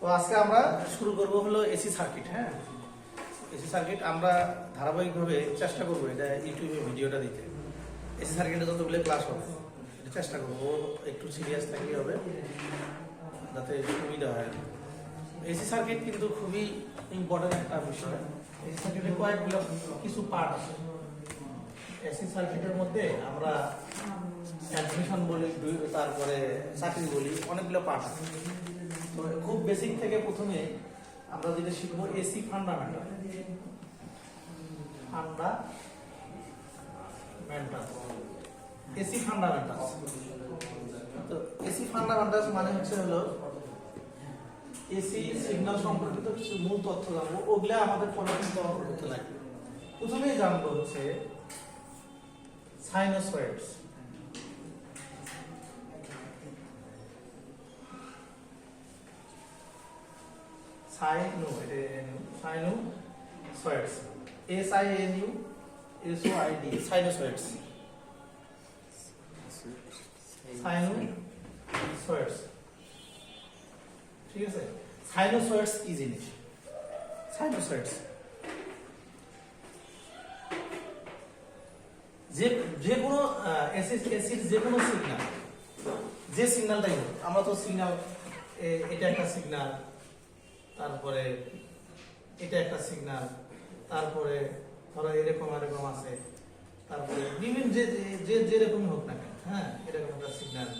তো আজকে আমরা শুরু করব হলো এসি সার্কিট হ্যাঁ? এসি সার্কিট আমরা ধারাবাহিকভাবে চেষ্টা করব এটা ইউটিউবে ভিডিওটা দিতে। এসি সার্কিটে যতগুলো ক্লাস হবে চেষ্টা করব। একটু সিরিয়াস থাকলে হবে, যাতে সুবিধা হয়। এসি সার্কিট কিন্তু খুবই ইম্পর্টেন্ট একটা বিষয়। এসি সার্কিটের কয়েকগুলো কিছু পার্ট আছে। এসি সার্কিটের মধ্যে আমরা অ্যাডমিশন বলি তারপরে চাকরি বলি, অনেকগুলো পার্ট তো খুব বেসিক থেকে প্রথমে আমরা যেটা শিখব AC fundamental fundamental AC fundamental তো এসি ফান্ডামেন্টাল মানে হচ্ছে হলো এসি সিগন্যাল সম্পর্কিত কিছু মূল তথ্য জানব, ওগুলা আমাদের পড়াশোনা করতে লাগবে। প্রথমেই জানব হচ্ছে সাইনোসয়েডস সাইনো এটা sinusoids S I N U S O I D sinusoids sinusoids ঠিক আছে সাইনোসয়েডস কি জিনিস সাইনোসয়েডস যে যে কোনো এসিড যে কোনো সিগন্যাল যে সিগন্যালটাই হোক, আমরা তো সিগন্যাল এটা একটা সিগন্যাল তারপরে এটা একটা সিগনাল তারপরে ধরো এরকম এরকম আছে তারপরে বিভিন্ন যে যে যেরকম হোক না কেন হ্যাঁ এরকম একটা সিগনাল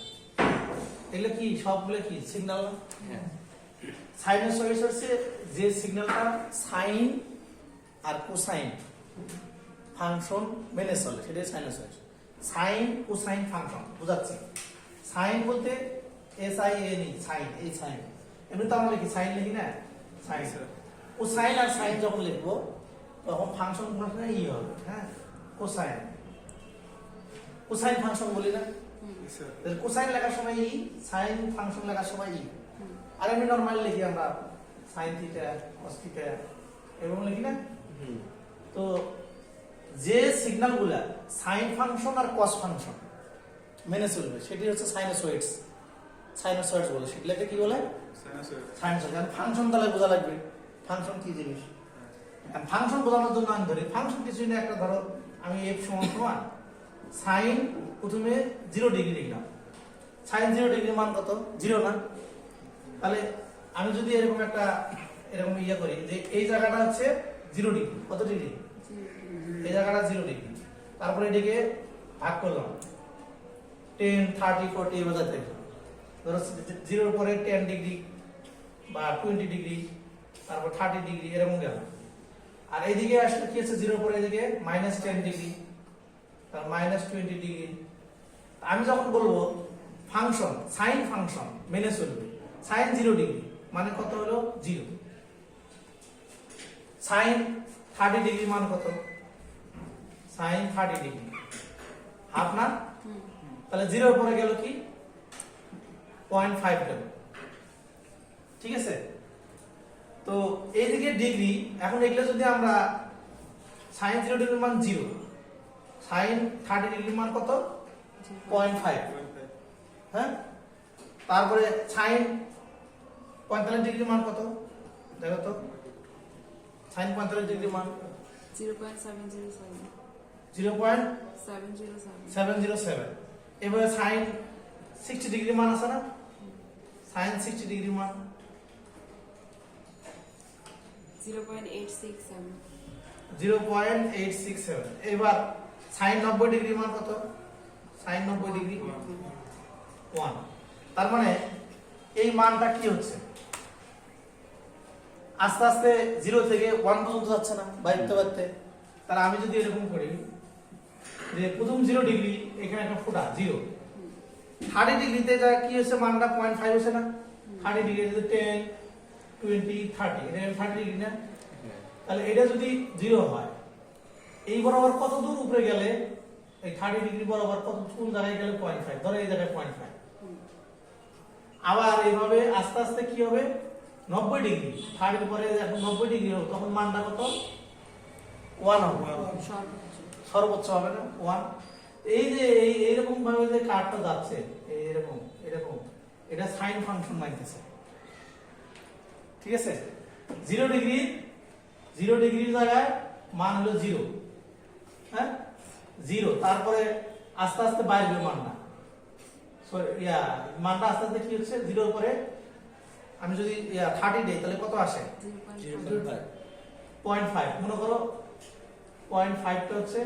এগুলো কি সবগুলো কি সিগনাল সাইনোসয়েডস হচ্ছে যে সিগন্যালটা সাইন আর কোসাইন ফাংশন মেনে চলে সেটাই সাইনোসয়েড সাইন কোসাইন ফাংশন বোঝাচ্ছে। সাইন বলতে S I N E sine এই সাইন এমনি তো আমরা লিখি সাইন লিখি না? সাইন কোসাইন আর সাইন যখন লিখব তখন ফাংশন ফাংশনে ই হবে হ্যাঁ? কোসাইন কোসাইন ফাংশন বলি না? কোসাইন লেখার সময় ই সাইন ফাংশন লেখার সময় ই। আর এমনি নর্মালি লিখি আমরা সাইন থিটা কস থিটা এরকম লিখি না? তো যে সিগন্যালগুলা সাইন ফাংশন আর কস ফাংশন মেনে চলবে সেটি হচ্ছে সাইনোসয়েডস সাইনোসয়েডস বলে সেগুলোকে কি বলে? সাইনোসয়েড ফাংশন তাহলে বোঝা লাগবে। ফাংশন কি জিনিস? ফাংশন বোঝানোর জন্য আমি ধরি ফাংশন কিছুই না একটা ধরো আমি এফ সমান সমান সাইন প্রথমে জিরো ডিগ্রি লিখলাম। সাইন জিরো ডিগ্রির মান কত? জিরো না? তাহলে আমি যদি এরকম একটা এরকম ইয়ে করি যে এই জায়গাটা হচ্ছে জিরো ডিগ্রি কত ডিগ্রি এই জায়গাটা জিরো ডিগ্রি তারপরে এদিকে ভাগ করলাম। টেন থার্টি ফোর্টি বোঝাতে থাকলাম ধরো জিরোর পরে টেন ডিগ্রি বা টোয়েন্টি ডিগ্রি তারপর থার্টি ডিগ্রি এরকম গেল। আর এইদিকে আসলে কি আছে জিরোর পরে এদিকে মাইনাস টেন ডিগ্রি তার মাইনাস টোয়েন্টি ডিগ্রি আমি যখন বলব ফাংশন সাইন ফাংশন মেনে চলবে। সাইন জিরো ডিগ্রি মানে কত হলো? জিরো সাইন থার্টি ডিগ্রি মান কত? সাইন থার্টি ডিগ্রি হাফ না? তাহলে জিরোর পরে গেল কি? পয়েন্ট ফাইভ ঠিক আছে? তো এইদিকে ডিগ্রি এখন এগুলো যদি আমরা সাইন জিরো ডিগ্রির মান জিরো সাইন থার্টি ডিগ্রির মান কত? Point five. হ্যাঁ? তারপরে সাইন পঁয়তাল্লিশ ডিগ্রি মান কত? দেখো তো। সাইন পঁয়তাল্লিশ ডিগ্রি মান। Zero point seven zero seven. Zero point seven zero seven. এবারে সাইন সিক্সটি ডিগ্রি মান আছে না? Seven. Zero point eight six seven এবার সাইন নব্বই ডিগ্রি মান কত? সাইন নব্বই ডিগ্রি ওয়ান তার মানে এই মানটা কি হচ্ছে? আস্তে আস্তে জিরো থেকে ওয়ান পর্যন্ত যাচ্ছে না বাড়তে বাড়তে। তাহলে আমি যদি এরকম করি যে প্রথম জিরো ডিগ্রি এখানে একটা ফোটা জিরো থার্টি ডিগ্রিতে যা কি হচ্ছে মানটা পয়েন্ট ফাইভ হচ্ছে না? Thirty degree ten twenty thirty এটা থার্টি ডিগ্রি না? তাহলে এটা যদি জিরো হয় এই বরাবর কত দূর উপরে গেলে এই থার্টি ডিগ্রি বরাবর কত কোন জায়গায় গেলে পয়েন্ট ফাইভ ধরো এই জায়গায় পয়েন্ট ফাইভ আবার এইভাবে আস্তে আস্তে কি হবে? নব্বই ডিগ্রি থার্টির পরে এখন নব্বই ডিগ্রি হবে তখন মানটা কত? ওয়ান হবে সর্বোচ্চ। হবে না? ওয়ান এই যে এই এইরকম ভাবে যে কার্ডটা যাচ্ছে এটা সাইন ফাংশন মানতেছে ঠিক আছে? জিরো ডিগ্রি জিরো ডিগ্রির জায়গায় মান হলো জিরো হ্যাঁ? জিরো তারপরে আস্তে আস্তে বাইরে মানটা। ইয়া, মানটা আস্তে আস্তে কি হচ্ছে? জিরোর পরে আমি যদি থার্টি দেই, তাহলে কত আসে? পয়েন্ট ফাইভ মনে করো পয়েন্ট ফাইভটা হচ্ছে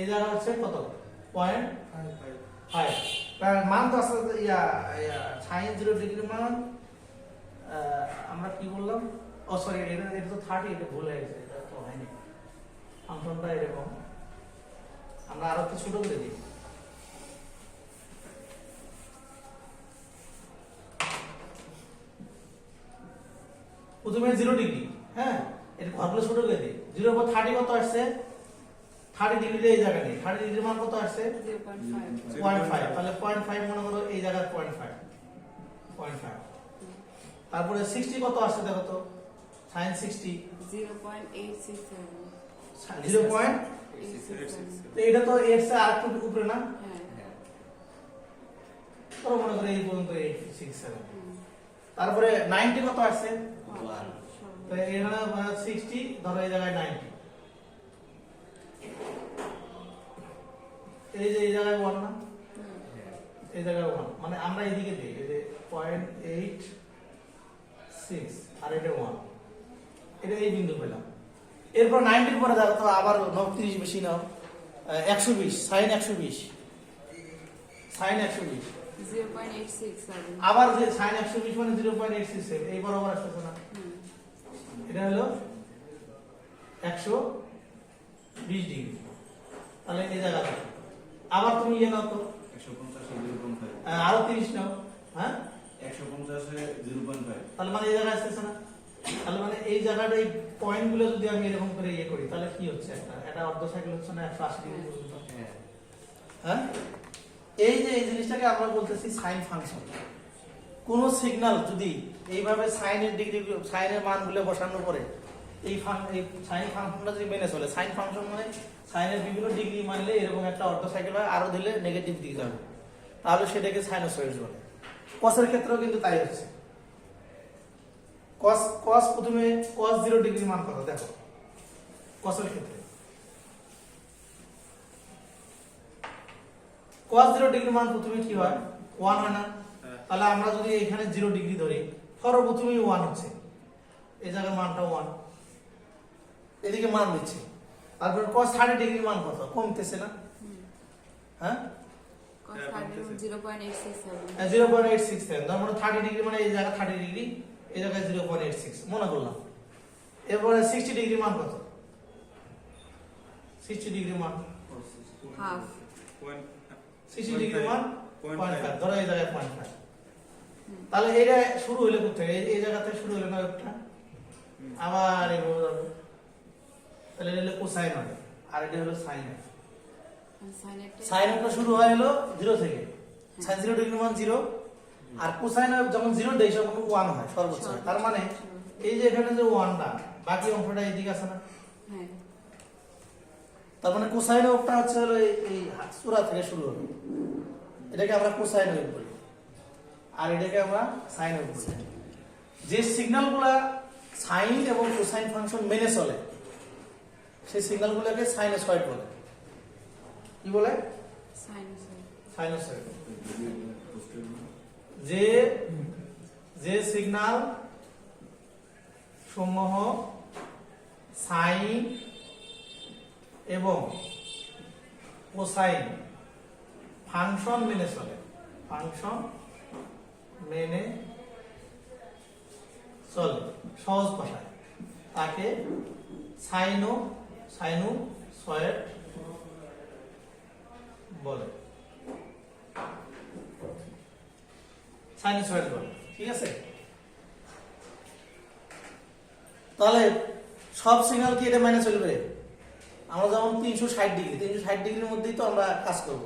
এই জায়গা হচ্ছে কত? পয়েন্ট ফাইভ মান তো আস্তে ইয়া সাইন জিরো ডিগ্রি মান আমরা কি বললাম? ও সরি এটা এটা তো থার্টি এটা ভুল হয়ে গেছে, এটা তো হয়নি। ফাংশনটা এরকম। আমরা আরও একটু ছোট করে দিই। প্রথমে জিরো ডিগ্রি হ্যাঁ? এটা ঘরগুলো ছোট করে দিই। জিরোর পর থার্টি কত আসছে? থার্টি ডিগ্রিতে এই জায়গা নেই। থার্টি ডিগ্রির মান কত আসছে? Point five. তাহলে পয়েন্ট ফাইভ মনে করো এই জায়গায় পয়েন্ট ফাইভ। Point five. তারপরে সিক্সটি কত আসছে দেখো তো? Sine sixty zero point eight six zero point এটা তো এর আর একটু উপরে না? হ্যাঁ। ধরো মনে করো এই পর্যন্ত এইট সিক্স সেভেন। তারপরে নাইনটি কত আসছে? তো এখানে সিক্সটি ধরো এই জায়গায় নাইনটি এই যে এই জায়গায় ওয়ান না। এই জায়গায় ওয়ান মানে আমরা এদিকে দিই এই যে পয়েন্ট এইট সিক্স আর এটা ওয়ান এটা এই বিন্দু পেলাম। এরপর নাইনটির পরে দেখো তো আবার তিরিশ বেশি নাও। একশো বিশ সাইন একশো বিশ। সাইন একশো বিশ। আবার যে সাইন একশো বিশ মানে জিরো পয়েন্ট এইট সিক্স এই বরাবর আসতেছে না। এটা হলো একশো বিশ ডিগ্রি তাহলে এই জায়গাতে আবার তুমি ইয়ে নাও তো। একশো পঞ্চাশে জিরো পয়েন্ট ফাইভ আরও তিরিশ নাও। হ্যাঁ? একশো পঞ্চাশে জিরো পয়েন্ট ফাইভ। তাহলে মানে এই জায়গায় আসতেছে না? তাহলে মানে এই জায়গাটা এই পয়েন্টগুলো যদি আমি এরকম করে ইয়ে করি তাহলে কি হচ্ছে একটা? একটা অর্ধ সাইকেল হচ্ছে না একশো আশি ডিগ্রি পর্যন্ত? হ্যাঁ। হ্যাঁ? এই যে এই জিনিসটাকে আমরা বলতেছি সাইন ফাংশন কোন সিগন্যাল যদি এইভাবে সাইনের ডিগ্রি সাইনের মানগুলো বসানোর পরে এই এই সাইন ফাংশনটা যদি মেনে চলে সাইন ফাংশন মানে সাইনের বিভিন্ন ডিগ্রি মানলে এরকম একটা অর্ধ সাইকেল হয় আরও দিলে নেগেটিভ দিকে যাবে। তাহলে সেটাকে সাইনোসয়েড বলে। কসের ক্ষেত্রেও কিন্তু তাই হচ্ছে। কস কস প্রথমে কস জিরো ডিগ্রি মান কত? দেখো। কসের ক্ষেত্রে। cos জিরো ডিগ্রি মান প্রথমে কি হয়? ওয়ান হয় না? তাহলে আমরা যদি এখানে জিরো ডিগ্রি ধরি ধরো প্রথমেই ওয়ান হচ্ছে। এই জায়গার মানটা ওয়ান এদিকে মান দিচ্ছে তারপর cos থার্টি ডিগ্রি মান কত? কমতেছে না? হ্যাঁ? Zero point eight six seven তার মানে থার্টি ডিগ্রি মানে এই জায়গায় থার্টি ডিগ্রি এই জায়গায় জিরো পয়েন্ট এইট সিক্স মনে করলাম। এরপরে সিক্সটি ডিগ্রি মান কত? সিক্সটি ডিগ্রি মান। সিক্সটি ডিগ্রি মান পয়েন্ট ফাইভ ধরো এই জায়গায় পয়েন্ট ফাইভ। তাহলে এটা শুরু হইলে কোথায় এই- এই জায়গা থেকে শুরু হইলে না আবার এভাবে যাবে তাহলে এটা হলো কোসাইন হবে আর এটা হলো সাইন একটা সাইন একটা শুরু হয় হলো জিরো থেকে। সাইন জিরো ডিগ্রি মান জিরো আর কোসাইন এফ যখন জিরো দেয় তখন ওয়ান হয় সর্বোচ্চ। তার মানে এই যে এখানে যে ওয়ানটা বাকি অংশটা এইদিকে আছে না? হ্যাঁ। তার মানে কোসাইন ওপটা হচ্ছে হলো এই- এই চূড়া থেকে শুরু হবে। এটাকে আমরা কোসাইন ওয়েভ বলি। আর এটাকে আমরা সাইন ওয়েভ বলি। যে সিগন্যালগুলা সাইন এবং কোসাইন ফাংশন মেনে চলে সেই সিগন্যালগুলোকে সাইনোসয়েড বলে। কি বলে? সাইনোসয়েড। যে যে সিগন্যাল সমূহ সাইন এবং কোসাইন ফাংশন মেনে চলে। ফাংশন মেনে চলে, সহজ ভাষায়। তাকে সাইনো সাইনো সয়েড বলে। সাইনোসয়েড বলে, ঠিক আছে? তাহলে সব সিগন্যাল কি এটা মাইনে চলবে? আমরা যেমন তিনশো ষাট ডিগ্রি তিনশো ষাট ডিগ্রির মধ্যেই তো আমরা কাজ করব।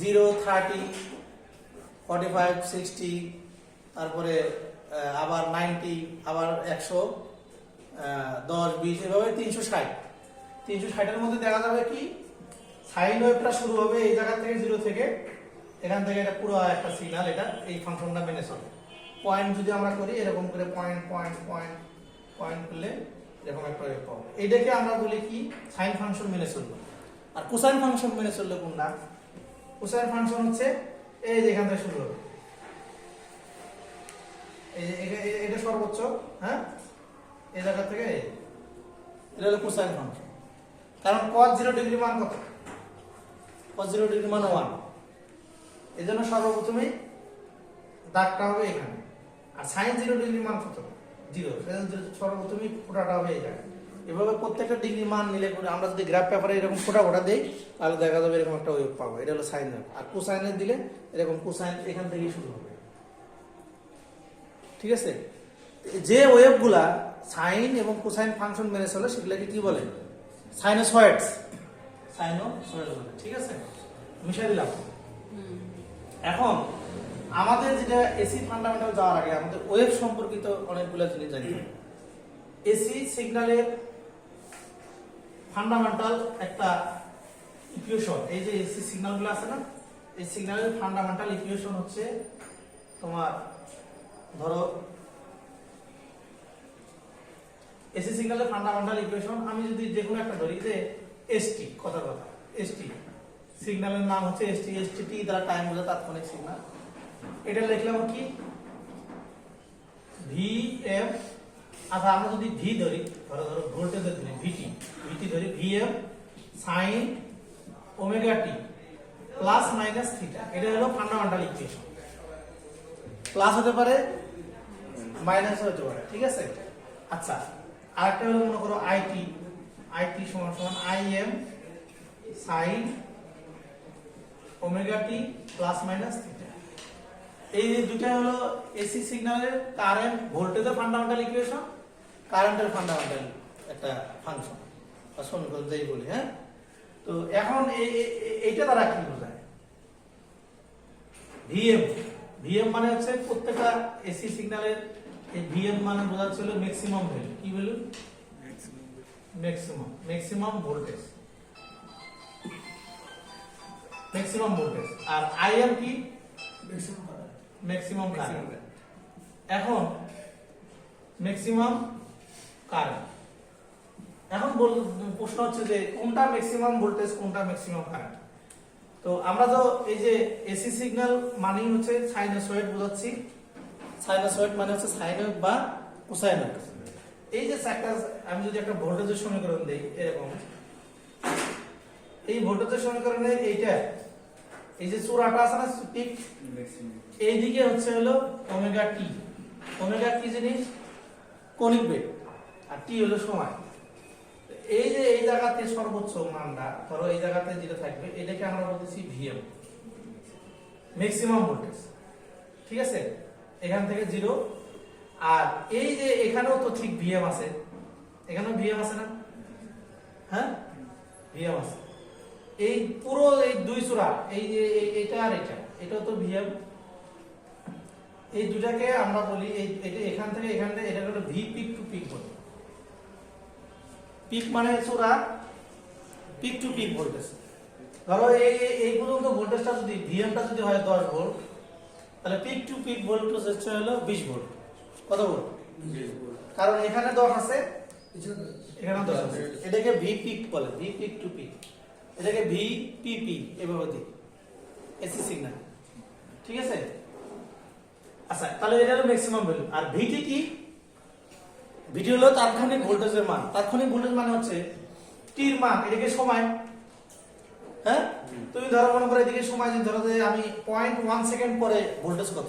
Zero thirty forty five sixty তারপরে আবার নাইনটি আবার একশো দশ, বিশ, এভাবে তিনশো ষাট। তিনশো ষাটের মধ্যে দেখা যাবে কি, সাইন ওয়েভটা শুরু হবে এই জায়গা থেকে জিরো থেকে। এখান থেকে এটা পুরো একটা সিগন্যাল এটা এই ফাংশনটা মেনে চলে। পয়েন্ট যদি আমরা করি, এরকম করে পয়েন্ট পয়েন্ট পয়েন্ট পয়েন্ট করলে এরকম একটা ওয়েভ পাবো। এইটাকে আমরা বলি কি সাইন ফাংশন মেনে চলল আর কোসাইন ফাংশন মেনে চললে কোনটা? কোসাইন ফাংশন হচ্ছে, এই যে এখান থেকে শুরু হবে। এই যে এটা সর্বোচ্চ হ্যাঁ? এই জায়গা থেকে এটা হলো কোসাইন ফাংশন কারণ cos জিরো ডিগ্রি মান কত? cos জিরো ডিগ্রি মান ওয়ান এই জন্য সর্বপ্রথমেই দাগটা হবে এখানে। আর সাইন জিরো ডিগ্রি মান কত? জিরো সর্বপ্রথমেই ফোটাটা হবে এখানে। এভাবে প্রত্যেকটা ডিগ্রি মান নিলে করে আমরা যদি গ্রাফ পেপারে এরকম ফোটা ফোটা দিই, তাহলে দেখা যাবে এরকম একটা ওয়েভ পাবো। এটা হলো সাইন আর কোসাইনের দিলে এরকম কোসাইন এখান থেকেই শুরু হবে। ঠিক আছে? যে ওয়েভগুলা সাইন এবং কোসাইন ফাংশন মেনে চলে, সেগুলোকে কি বলে? সাইনোসয়েডস। সাইনোসয়েড বলে ঠিক আছে? মিশাই দিলাম। এখন আমাদের যেটা এসি ফান্ডামেন্টাল যাওয়ার আগে আমাদের ওয়েভ সম্পর্কিত অনেকগুলো জিনিস হবে। এসি সিগন্যালের ফান্ডামেন্টাল একটা ইকুয়েশন এই যে এসি সিগন্যালগুলো আছে না এই সিগন্যালের ফান্ডামেন্টাল ইকুয়েশন হচ্ছে তোমার ধরো এসি সিগন্যালের ফান্ডামেন্টাল ইকুয়েশন আমি যদি যে কোনো একটা ধরি যে এসটি কথা কথা এসটি সিগন্যালের নাম হচ্ছে এসটি এসটি টি দ্বারা টাইম বোঝা তাৎক্ষণিক সিগন্যাল এটা লিখলাম কি? ভি এম আচ্ছা আমরা যদি ভি ধরি, ধরো ধরো ভোল্টেজের ধরি ভিটি ভিটি ধরি V M sine omega T plus minus theta এটা হলো ফান্ডামেন্টাল ইকুয়েশন প্লাস হতে পারে মাইনাস হতে পারে, ঠিক আছে? আচ্ছা আরেকটা হলো মনে করো আইটি আইটি সমান সমান I M sine omega T plus minus theta এই দুটা হলো এসি সিগন্যালের কারেন্ট ভোল্টেজের ফান্ডামেন্টাল ইকুয়েশন কারেন্টের ফান্ডামেন্টাল একটা ফাংশন বা সমীকরণ যেই বলি হ্যাঁ? তো এখন এই- এই- এই- এইটা দ্বারা কি বোঝায়? ভিএম ভিএম মানে হচ্ছে প্রত্যেকটা এসি সিগন্যালের এই ভিএম মানে বোঝাচ্ছে হলো ম্যাক্সিমাম ভ্যালু কি value maximum maximum voltage maximum voltage আর আইএম কি? ম্যাক্সিমাম কারেন্ট এখন ম্যাক্সিমাম কারেন্ট এখন বল- প্রশ্ন হচ্ছে যে কোনটা ম্যাক্সিমাম ভোল্টেজ কোনটা ম্যাক্সিমাম কারেন্ট তো আমরা তো এই যে এসি সিগন্যাল মানেই হচ্ছে সাইনোসয়েড বোঝাচ্ছি। সাইনোসয়েড মানে হচ্ছে সাইনোয়েভ বা কোসাইনোয়েভ এই যে একটা আমি যদি একটা ভোল্টেজের সমীকরণ দেই, এরকম। এই ভোল্টেজের সমীকরণে এইটা, এই যে চূড়াটা আছে না পিক এইদিকে হচ্ছে হলো ওমেগা টি ওমেগা কি জিনিস, কণিক বেগ। আর টি হলো সময়। এই যে এই জায়গাতে সর্বোচ্চ মানটা, ধরো এই জায়গাতে যেটা থাকবে, এটাকে আমরা বলতেছি ভিএম ম্যাক্সিমাম ভোল্টেজ ঠিক আছে? এখান থেকে জিরো। আর এই যে এখানেও তো ঠিক ভিএম আছে। এখানেও ভিএম আছে না? হ্যাঁ? ভিএম আছে। এই পুরো এই দুই চূড়া, এই যে এইটা আর এটা, এটাও তো ভিএম এই দুটাকে আমরা বলি এটা এখান থেকে এখান থেকে এটা হলো ভি পিক টু পিক বলি পিক মানে চূড়া পিক টু পিক ভোল্টেজ। ধরো এই- এই পর্যন্ত ভোল্টেজটা যদি ভিএমটা যদি হয় দশ ভোল্ট তাহলে পিক টু পিক ভোল্টেজ হচ্ছে হলো বিশ ভোল্ট কত ভোল্ট কারণ এখানে দশ আছে। এখানে দশ। আছে। এটাকে ভি পিক বলে ভি পিক টু পিক এটাকে ভি পিপি এভাবে দিই। এসি সিগন্যাল ঠিক আছে? আচ্ছা তাহলে এটা হলো ম্যাক্সিমাম ভ্যালু আর ভিটি কি? ভিটি হলো তাৎক্ষণিক ভোল্টেজের মান। তাৎক্ষণিক ভোল্টেজ মানে হচ্ছে টির মান। এটাকে সময়। হ্যাঁ? তুমি ধরো মনে করো এদিকে সময় যদি ধরো যে আমি পয়েন্ট ওয়ান সেকেন্ড পরে ভোল্টেজ কত?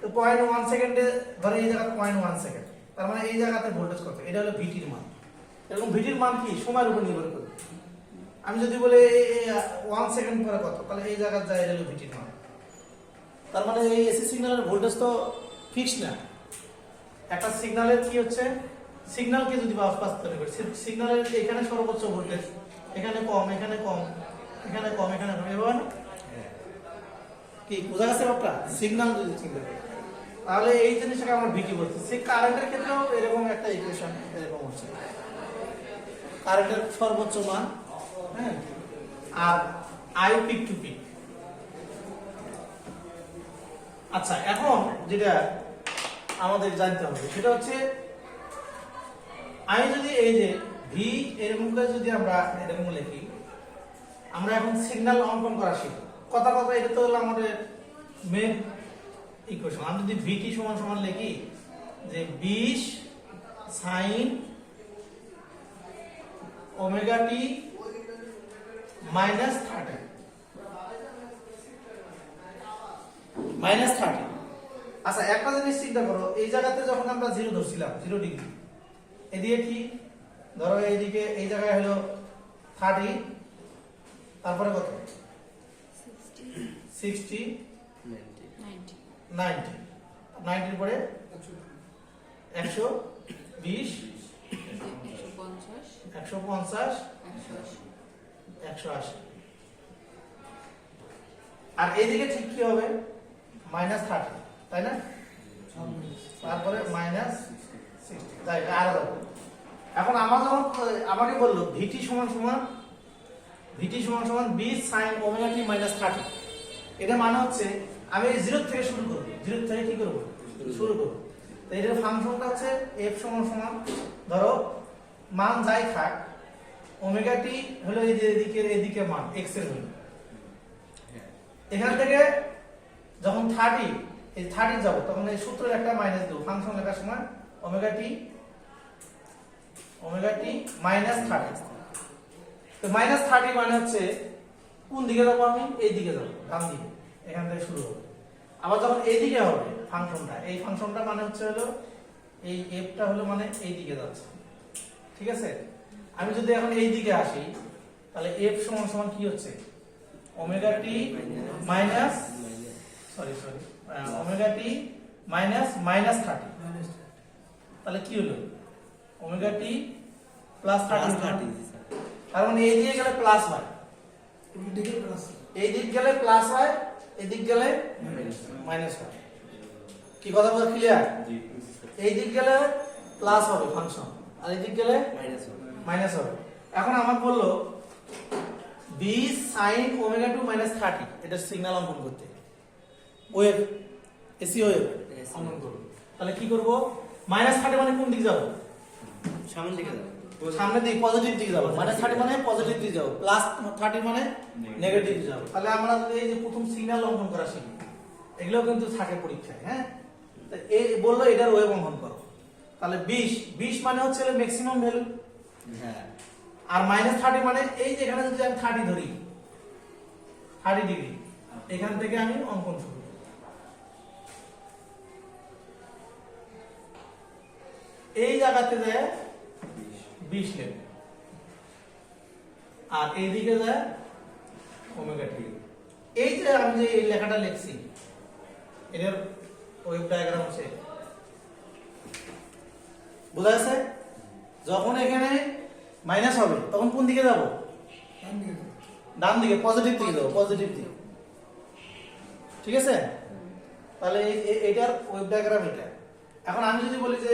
তো পয়েন্ট ওয়ান সেকেন্ডে ধরো এই জায়গাতে পয়েন্ট ওয়ান সেকেন্ড তার মানে এই জায়গাতে ভোল্টেজ কত? এটা হলো ভিটির মান। এরকম ভিটির মান কি? সময়ের উপর নির্ভর করে। আমি যদি বলে ওয়ান সেকেন্ড পরে কত, তাহলে এই জায়গার যায় এটা হলো ভিটির মান। তার মানে এই এসি সিগন্যালের ভোল্টেজ তো ফিক্স না। একটা সিগন্যালের কি হচ্ছে? সিগন্যালকে যদি বাস্তবায়ন করি সিগন্যালের এখানে সর্বোচ্চ ভোল্টেজ এখানে কম এখানে কম। এখানে কম এখানে কম। এভাবে না? কি, বোঝা গেছে ব্যাপারটা? সিগন্যাল যদি চিন্তা করি তাহলে এই জিনিসটাকে আমরা ভিটি বলছি। সে কারেন্টের ক্ষেত্রেও এরকম একটা ইকুয়েশন এরকম হচ্ছে। কারেন্টের সর্বোচ্চ মান হ্যাঁ? আর আই পিক টু পিক আচ্ছা এখন যেটা আমাদের জানতে হবে, সেটা হচ্ছে আমি যদি এই যে ভি এরকম করে যদি আমরা এরকম লিখি আমরা এখন সিগন্যাল অঙ্কন করা শিখব। কথা কথা এটা তো হলো আমাদের মেন ইকুয়েশন আমি যদি ভিটি সমান সমান লিখি, যে বিশ sine omega T minus thirty minus thirty আচ্ছা একটা জিনিস চিন্তা করো, এই জায়গাতে যখন আমরা জিরো ধরছিলাম জিরো ডিগ্রি এদিকে কি? ধরো এইদিকে এই জায়গায় হলো থার্টি তারপরে কত? সিক্সটি নাইনটি নাইনটি নাইনটির পরে? একশো বিশ? একশো পঞ্চাশ? একশো আশি। আর এইদিকে ঠিক কি হবে? মাইনাস থার্টি তাই না? তারপরে মাইনাস সিক্সটি তাই এটা আলাদা এখন আমার যখন আমাকে বলল ভিটি সমান সমান ভিটি সমান সমান বিশ sine omega T minus thirty এটা মানে হচ্ছে আমি জিরো থেকে শুরু করব জিরো থেকে কি করব? শুরু করব। তো এটার ফাংশনটা হচ্ছে এফ সমান সমান, ধরো মান যাই থাক ওমেগা টি হলো এই যে এদিকের এদিকে মান এক্সের হলো এখান থেকে যখন থার্টি এই থার্টি যাব, তখন এই সূত্রের একটা মাইনাস দেবো। ফাংশন লেখার সময় omega T omega T minus thirty তো মাইনাস থার্টি মানে হচ্ছে কোন দিকে যাব আমি? এই দিকে যাব ডান দিকে। এখান থেকে শুরু হবে। আবার যখন এই দিকে হবে ফাংশনটা এই ফাংশনটা মানে হচ্ছে হলো এই এফটা হলো মানে এই দিকে যাচ্ছে। ঠিক আছে? আমি যদি এখন এই দিকে আসি তাহলে এফ সমান সমান কি হচ্ছে? Omega T minus sorry sorry omega T minus minus thirty তাহলে কি হলো? ওমেগা টি প্লাস থার্টি তার মানে এই দিকে গেলে প্লাস হয়। এই দিক গেলে প্লাস হয় এদিক গেলে মাইনাস হয়। কি কথা বল ক্লিয়ার এই দিক গেলে প্লাস হবে ফাংশন আর এই দিক গেলে মাইনাস হবে। এখন আমার বলল B sine omega two minus thirty এটা সিগন্যাল অঙ্কন করতে। ওয়েভ এসি ওয়েভ অঙ্কন করব। তাহলে কি করব? মাইনাস থার্টি মানে কোন দিকে যাব? সামনের দিকে যাও সামনের দিকে পজিটিভ দিকে যাব। মাইনাস থার্টি মানে পজিটিভ দিকে যাব। প্লাস থার্টি মানে নেগেটিভ যাব। তাহলে আমরা যদি এই যে প্রথম সিগন্যাল অঙ্কন করা শিখি এগুলো কিন্তু থাকে পরীক্ষায় হ্যাঁ? এই বলল এটার ওয়েভ অঙ্কন করো। তাহলে বিশ বিশ মানে হচ্ছে ম্যাক্সিমাম ভ্যালু হ্যাঁ। আর মাইনাস থার্টি মানে এই যে এখানে যদি আমি থার্টি ধরি থার্টি ডিগ্রি এখান থেকে আমি অঙ্কন শুরু করব। এই জায়গাতে যায় বিশ লেখ আর এইদিকে যায় ওমেগা টি এই যে আমি যে এই লেখাটা লিখছি, এটার ওয়েব ডায়াগ্রাম আছে। বোঝা যাচ্ছে? যখন এখানে মাইনাস হবে, তখন কোন দিকে যাব? ডান দিকে পজিটিভ দিকে যাব পজিটিভ দিকে। ঠিক আছে? তাহলে এটার ওয়েব ডায়াগ্রাম এটা। এখন আমি যদি বলি যে